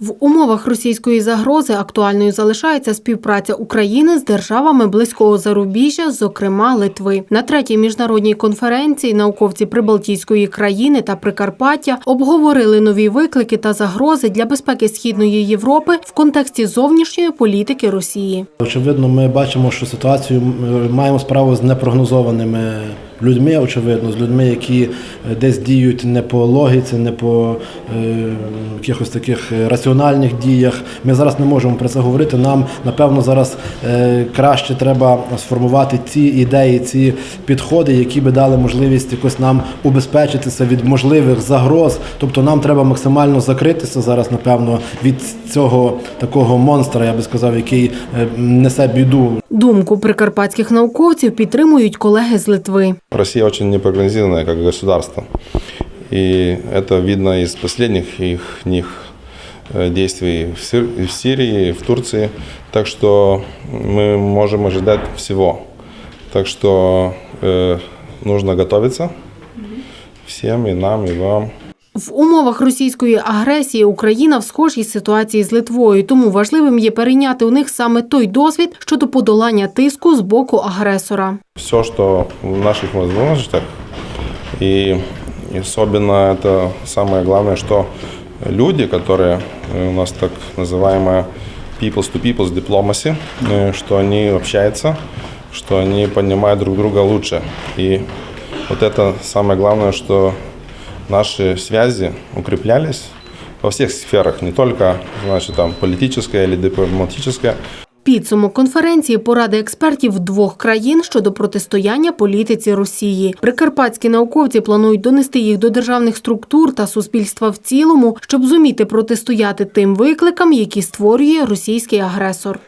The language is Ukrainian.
В умовах російської загрози актуальною залишається співпраця України з державами близького зарубіжжя, зокрема Литви. На третій міжнародній конференції науковці Прибалтійської країни та Прикарпаття обговорили нові виклики та загрози для безпеки східної Європи в контексті зовнішньої політики Росії. Очевидно, ми бачимо, що ситуацію м, маємо справу з непрогнозованими людьми, очевидно, з людьми, які е, десь діють не по логіці, не по е, якихось таких раціональних діях. Ми зараз не можемо про це говорити. Нам, напевно, зараз е, краще треба сформувати ці ідеї, ці підходи, які би дали можливість якось нам убезпечитися від можливих загроз. Тобто нам треба максимально закритися зараз, напевно, від цього такого монстра, я би сказав, який е, несе біду Думку прикарпатських науковців підтримують колеги з Литви. Россия очень непрогнозированная как государство. И это видно из последних их них э, действий в Сир- в Сирии, в Турции. Так что мы можем ожидать всего. Так что э, нужно готовиться всем, и нам, и вам. В умовах російської агресії Україна в схожій ситуації з Литвою, тому важливим є перейняти у них саме той досвід щодо подолання тиску з боку агресора. Все, что в наших возможностях. И особенно это самое главное, что люди, которые э, у нас так называемая peoples to peoples diplomacy, э, что они общаются, что они понимают друг друга лучше. И вот это самое главное, что наши связи укреплялись во всех сферах, не только значит, там, политическая или дипломатическая, Підсумок конференції поради експертів двох країн щодо протистояння політиці Росії. Прикарпатські науковці планують донести їх до державних структур та суспільства в цілому, щоб зуміти протистояти тим викликам, які створює російський агресор.